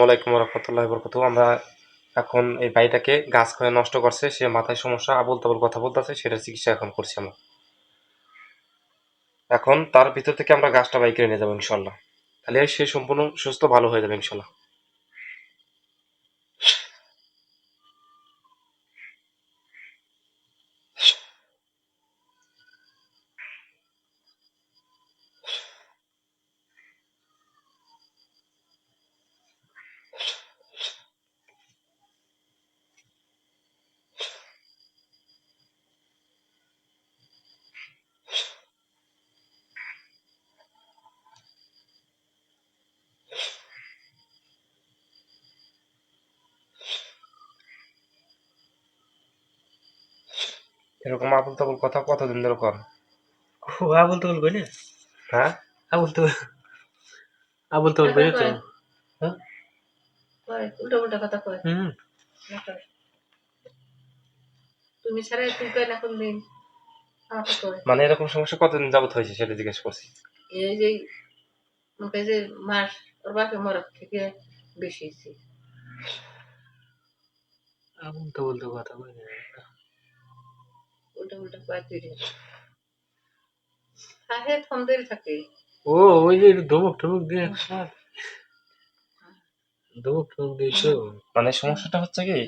আসসালামু আলাইকুম রহমতুল্লাহ বরকত আমরা এখন এই বাড়িটাকে গাছ করে নষ্ট করছে, সে মাথায় সমস্যা আবল তাবল কথা বলতেছে, সেটার চিকিৎসা এখন করছি আমরা। এখন তার ভিতর থেকে আমরা গাছটা বাই করে নিয়ে যাব ইনশাল্লাহ তাহলে সে সম্পূর্ণ সুস্থ, ভালো হয়ে যাবে ইনশাল্লাহ এরকম আবল তাবল কথা কতদিন ধরে কর ও আবল তবল কই না? হ্যাঁ? আবল তবল আবল তবল কই তো উল্টা উল্টা কথা কয়। হুম। তুমি ছাড়া তুই কয় না কোন দিন মানে এরকম সমস্যা কতদিন যাবত হয়েছে সেটা জিজ্ঞেস করছি। এই যে মুখে যে মাস ওর বাপে মরার থেকে বেশি আবল তবল তো কথা কই না। উল্টা উল্টা কয় তুই রে থাকে থাকে ও ওই যে ধমক টমক দিয়ে। ধমক টমক দিয়ে মানে সমস্যাটা হচ্ছে কি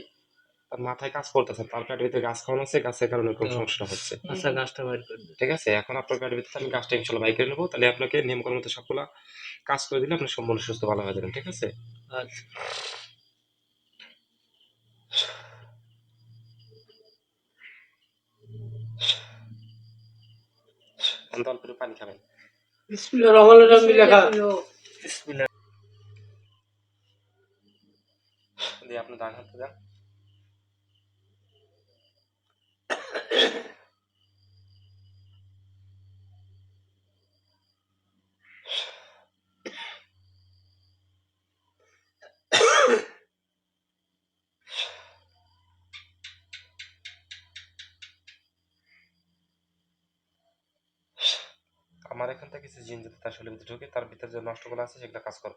তার মাথায় কাজ করতেছে তার পেটের ভিতরে গাছ খাওয়ানো আছে গাছের কারণে এরকম। সমস্যা হচ্ছে। আচ্ছা গাছটা বাইর করে ঠিক আছে এখন আপনার পেটের ভিতরে আমি গাছটা ইনশাল্লাহ বাই করে নেব তাহলে আপনাকে নিয়ম করার মতো সবগুলা কাজ করে দিলে আপনি সম্পূর্ণ সুস্থ ভালো হয়ে যাবেন ঠিক আছে? আচ্ছা। অন্ত অল্প পানি খাবেন। বিসমিল্লাহির রহমানির রহিম লেখা। বিসমিল্লাহ। দিয়ে আপনি ডান হাতে যান আমার এখান থেকে কিছু জিন যদি তার শরীরের ভিতরে ঢুকে তার ভিতরে যে নষ্টগুলো আছে সেগুলো কাজ করো।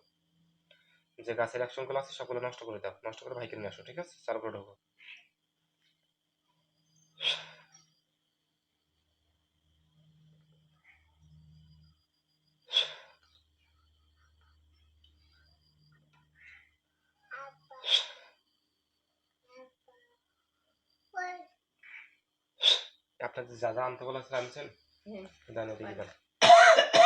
যে গাছের অ্যাকশনগুলো আছে সবগুলো নষ্ট করে দাও নষ্ট করে ভাইকে নিয়ে আসো ঠিক আছে? চালু করে ঢোকো। আপনাদের যা যা আনতে বলা আছে আনছেন হ্যাঁ দেন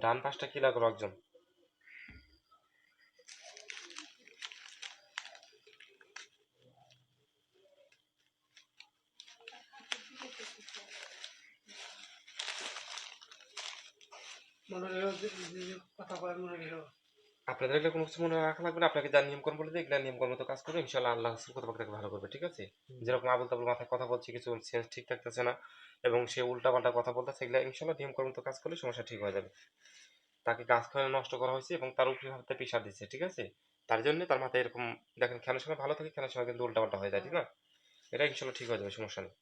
ডান পাশটা কি লাগল একজন মনে কথা বলার মনে আপনাদের এগুলো কোনো কিছু মনে রাখা লাগবে না? আপনাকে যা নিয়ম কর্ম বলে দিই এগুলো নিয়ম কর্ম মতো কাজ করবে ইনশাল্লাহ আল্লাহ কত তাকে ভালো করবে ঠিক আছে? যেরকম আবল তাবল মাথায় কথা বলছে কিছু সেন্স ঠিক থাকতেছে না এবং সে উল্টা পাল্টা কথা বলতেছে এগুলো ইনশাল্লাহ নিয়ম কর্ম মতো কাজ করলে সমস্যা ঠিক হয়ে যাবে। তাকে গাছ খাওয়ানো নষ্ট করা হয়েছে এবং তার উপরে হাতে প্রেশার দিচ্ছে ঠিক আছে? তার জন্য তার মাথায় এরকম দেখেন খেলার সময় ভালো থাকে খেলার সময় কিন্তু উল্টা পাল্টা হয়ে যায় ঠিক না? এটা ইনশাল্লাহ ঠিক হয়ে যাবে সমস্যা নেই।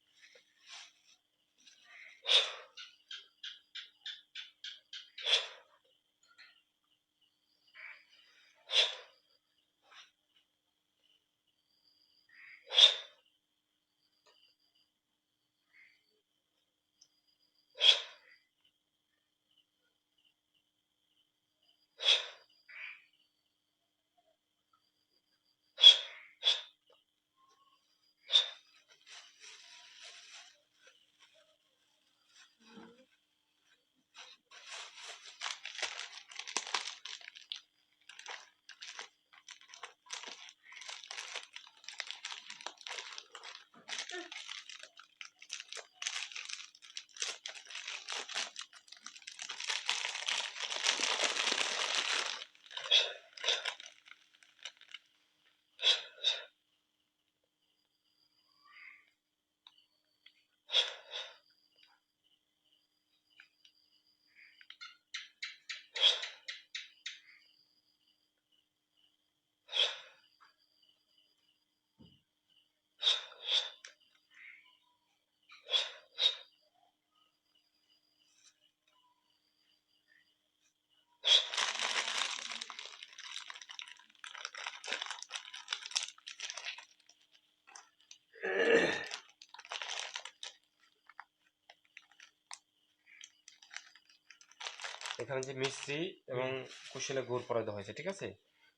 এখানে যে মিশ্রি এবং কুশলে গুড় পরে দেওয়া হয়েছে ঠিক আছে?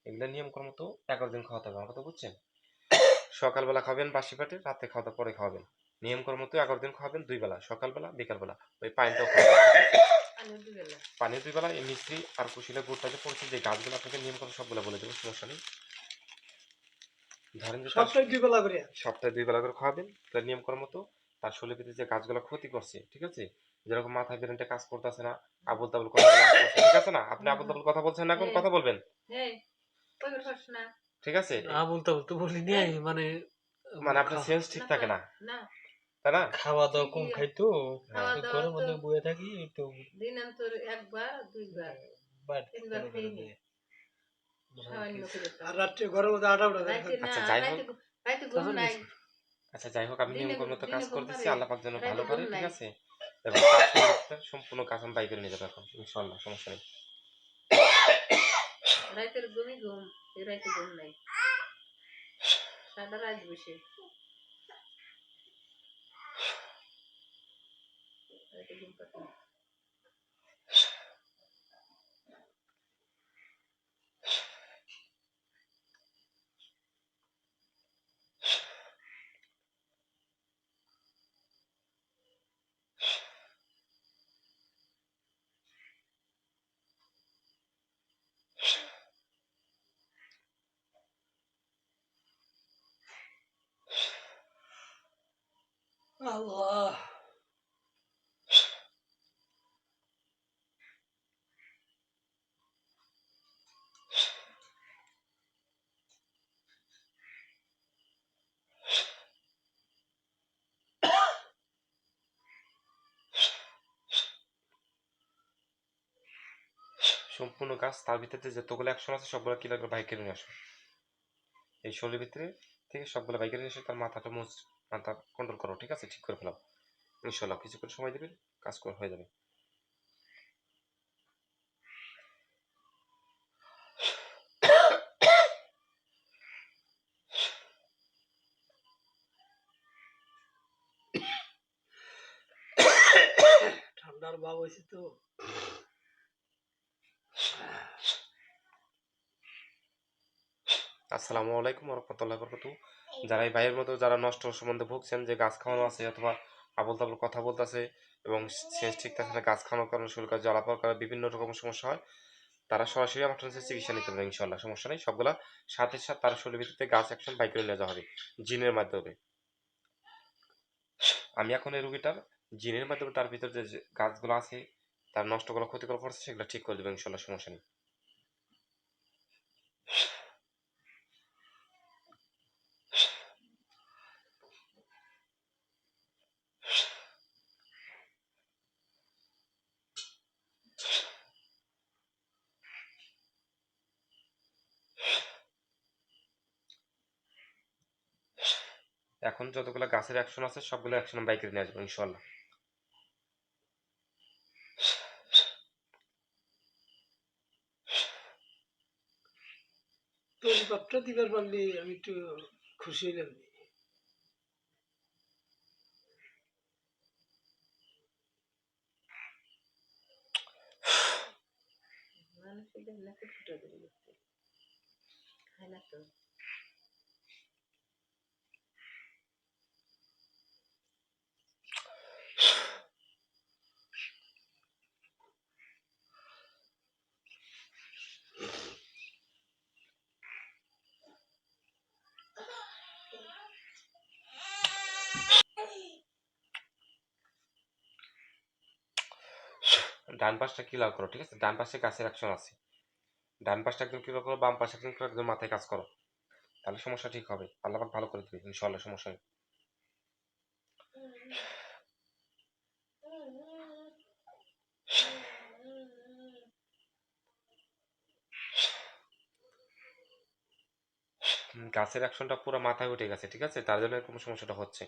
এগুলো নিয়ম করার মতো এগারো দিন খাওয়াতে হবে আমার কথা বুঝছেন? সকালবেলা খাবেন বাসি পেটে রাতে খাওয়া পরে খাওয়াবেন। নিয়ম করার মতো এগারো দিন খাওয়াবেন দুই বেলা সকালবেলা বিকালবেলা। ওই পানিটাও পানি দুই বেলা এই মিশ্রি আর কুশলে গুড়টা যে পড়ছে যে গাছগুলো আপনাকে নিয়ম করে সবগুলো বলে দেবো সমস্যা নেই। ধরেন যে সবটাই দুই বেলা করে। সপ্তাহে দুই বেলা করে খাওয়াবেন তার নিয়ম করার মতো তার শরীরের ভিতরে যে গাছগুলো ক্ষতি করছে ঠিক আছে? যেরকম মাথায় বেরেন্টে কাজ করতেছে না আবল তাবল কথা ঠিক আছে না? আপনি আবল তাবল কথা বলছেন না এখন কথা বলবেন। হ্যাঁ ঠিক আছে? না বলতে বলতে বলি নি মানে মানে আপনার সেন্স ঠিক থাকে না। না। তাই না? খাওয়া দাওয়া কম খাই তো তো ঘরের মধ্যে তো- বয়ে থাকি তো দিন অন্তর একবার দুইবার তিনবার খেয়ে নি সামান্য করে আর রাত্রে ঘরের মধ্যে আটা উঠা আচ্ছা, যাই হোক। নাই। আচ্ছা যাই হোক আমি নিয়ম কাজ ঘুম করে দিচ্ছি আল্লাহ পাক যেন ভালো করে ঠিক আছে? এবং সম্পূর্ণ কাজ আমি করে নিয়ে যাব এখন ইনশাল্লাহ সমস্যা নেই। রাইতের ঘুমই ঘুম, এই রাইতে ঘুম নাই। সাদা রাত বসে। রাইতে ঘুম সম্পূর্ণ কাজ তার ভিতরে যতগুলো অ্যাকশন আছে, সবগুলো ক্লিয়ার করে বাইক নিয়ে আসো এই শরীরের ভিতরে থেকে সবগুলো বাইক নিয়ে এসে তার মাথাটা মুচ মাথা কন্ট্রোল করো, ঠিক আছে? ঠিক করে ফেলাও। ইনশাল্লাহ কিছুক্ষণ সময় দেবেন, কাজ হয়ে যাবে। ঠান্ডার ভাব হয়েছে তো। আসসালামু আলাইকুম রহমতুল্লাহ বরকত যারা এই ভাইয়ের মতো যারা নষ্ট সম্বন্ধে ভুগছেন যে গাছ খাওয়ানো আছে অথবা আবল তাবল কথা বলতেছে এবং সেন্স ঠিক থাকে না গাছ খাওয়ানোর কারণে শরীর পড়ার কারণে বিভিন্ন রকম সমস্যা হয় তারা সরাসরি আমার কাছে চিকিৎসা নিতে পারবে ইনশাল্লাহ সমস্যা নেই। সবগুলা সাথে সাথে তার শরীরের ভিত্তিতে গাছ অ্যাকশন বাই করে নিয়ে যাওয়া হবে জিনের মাধ্যমে। আমি এখন এই রুগীটার জিনের মাধ্যমে তার ভিতরে যে যে গাছগুলো আছে তার নষ্টগুলো ক্ষতিকর করছে সেগুলো ঠিক করে দেবে ইনশাল্লাহ সমস্যা নেই। এখন যতগুলো গাছের অ্যাকশন আছে সবগুলো অ্যাকশন বাইকে নিয়ে আসব ইনশাল্লাহ তৈরিপত্র দিবার পারলে আমি একটু খুশি হইলাম। ফুটে ধরে গেছে খায় না তো ডান পাশটা ক্লিয়ার করো, ঠিক আছে? ডান পাশে গাছের অ্যাকশন আছে। ডান পাশটা একদম ক্লিয়ার করো, বাম পাশে একদম একদম মাথায় কাজ করো। তাহলে সমস্যা ঠিক হবে। আল্লাহ ভালো করে দেবে ইনশাল্লাহ সমস্যা নেই হুম, গাছের অ্যাকশনটা পুরো মাথায় উঠে গেছে ঠিক আছে? তার জন্য এরকম সমস্যাটা হচ্ছে।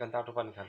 এখান থেকে আটু পানি খান।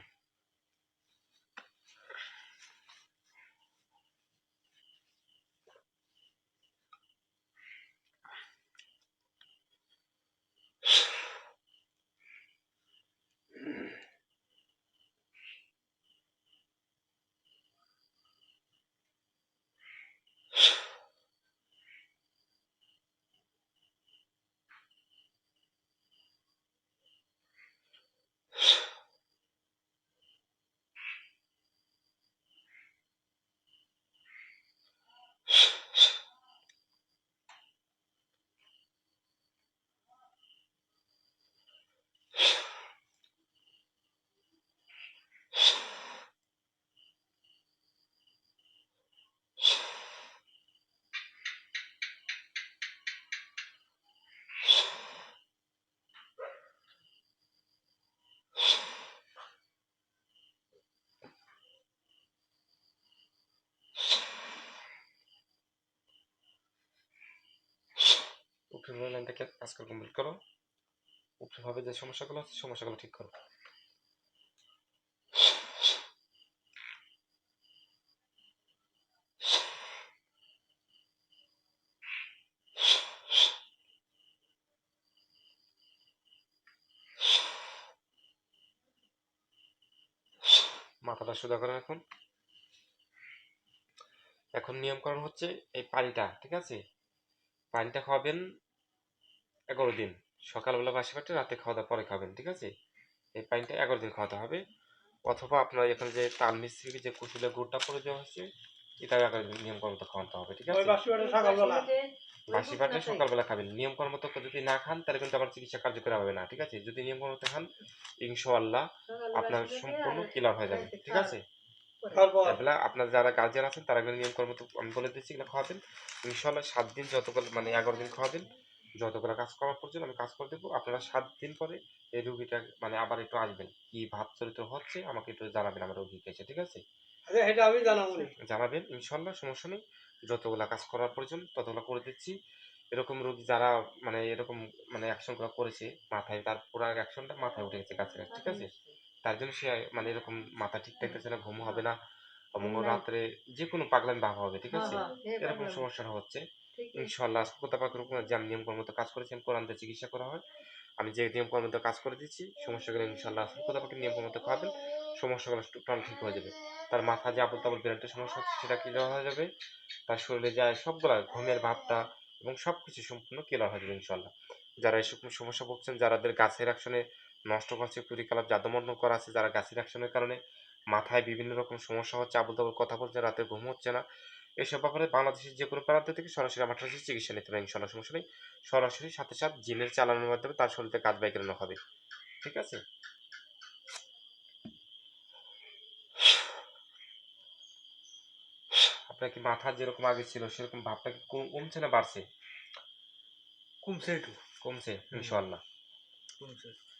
উপরে লাইন থেকে কাজ করে কমপ্লিট করো উপরে ভাবে যে সমস্যাগুলো আছে, সমস্যাগুলো ঠিক করো। মাথাটা সোজা করেন এখন এখন নিয়মকরণ হচ্ছে এই পানিটা, ঠিক আছে? পানিটা খাওয়াবেন এগারো দিন। সকালবেলা বাসি পেটে রাতে খাওয়া দাওয়ার পরে খাবেন ঠিক আছে? এই পানিটা এগারো দিন খাওয়াতে হবে। অথবা আপনার এখানে যে তাল মিস্ত্রি যে কুসুলে গুড়টা করে দেওয়া হচ্ছে এটা এগারো দিন নিয়ম মতো খাওয়াতে হবে ঠিক আছে? বাসি পাটে সকালবেলা। খাবেন। নিয়ম মতো যদি না খান তাহলে কিন্তু আমার চিকিৎসা কার্যকরী হবে না ঠিক আছে? যদি নিয়ম মতো খান ইনশাআল্লাহ আপনার সম্পূর্ণ ক্লিয়ার হয়ে যাবে ঠিক আছে? আপনার যারা গার্জিয়ান আছেন তারা এগুলো নিয়ম কর্ম আমি বলে দিচ্ছি এগুলো খাওয়াবেন ইনশাল্লাহ সাত দিন যতগুলো মানে এগারো দিন খাওয়াবেন যতগুলো কাজ করার প্রয়োজন আমি কাজ করে দেবো আপনারা সাত দিন পরে এই রুগীটা মানে আবার একটু আসবেন। কি ভাব চরিত্র হচ্ছে আমাকে একটু জানাবেন আমার রুগীকে এসে ঠিক আছে? আচ্ছা, এটা আমি জানাব জানাবেন ইনশাল্লাহ সমস্যা নেই। যতগুলা কাজ করার প্রয়োজন ততগুলো করে দিচ্ছি। এরকম রোগী যারা মানে এরকম মানে অ্যাকশন করা করেছে মাথায় তার পুরো অ্যাকশনটা মাথায় উঠে গেছে গাছের ঠিক আছে? তার জন্য সে মানে এরকম মাথা ঠিক থাকতেছে না ঘুম হবে না। এবং রাত্রে যে কোনো পাগলামি ভাব হবে ঠিক আছে? এরকম সমস্যা হচ্ছে। ইনশাল্লাহ কোথা পাকের উপর যে নিয়ম কর্ম কাজ করেছেন কোরআন দিয়ে চিকিৎসা করা হয়। আমি যে নিয়ম কর্ম কাজ করে দিচ্ছি সমস্যাগুলো ইনশাল্লাহ কোথা পাকের নিয়ম কর্ম খাওয়াবেন। সমস্যাগুলো টোটাল ঠিক হয়ে যাবে। তার মাথা যে আবল তাবল ব্রেনটের সমস্যা হচ্ছে সেটা ক্লিয়ার হয়ে যাবে। তার শরীরে যায় সবগুলা ঘুমের ভাবটা এবং সব কিছু সম্পূর্ণ ক্লিয়ার হয়ে যাবে ইনশাল্লাহ। যারা এইসব সমস্যা ভুগছেন যারাদের গাছের অ্যাকশনে নষ্ট করছে কুড়িকালাপ জাদুমন্ন করা আছে যারা গাছের অ্যাকশনের কারণে মাথায় বিভিন্ন রকম সমস্যা হচ্ছে আবল তাবল কথা বলছে রাতে ঘুম হচ্ছে না। এসব ব্যাপারে বাংলাদেশের যে কোনো প্রান্ত থেকে সরাসরি আমার কাছে চিকিৎসা নিতে পারেন ইনশাল্লাহ সমস্যা নেই। সরাসরি সাথে সাথে জিনের চালানোর মাধ্যমে তার শরীরে কাজ বাই করানো হবে। ঠিক আছে? আপনার কি মাথা যেরকম আগে ছিল সেরকম ভাবটা কি কমছে না বাড়ছে? কমছে একটু কমছে। ইনশাল্লাহ। কমছে।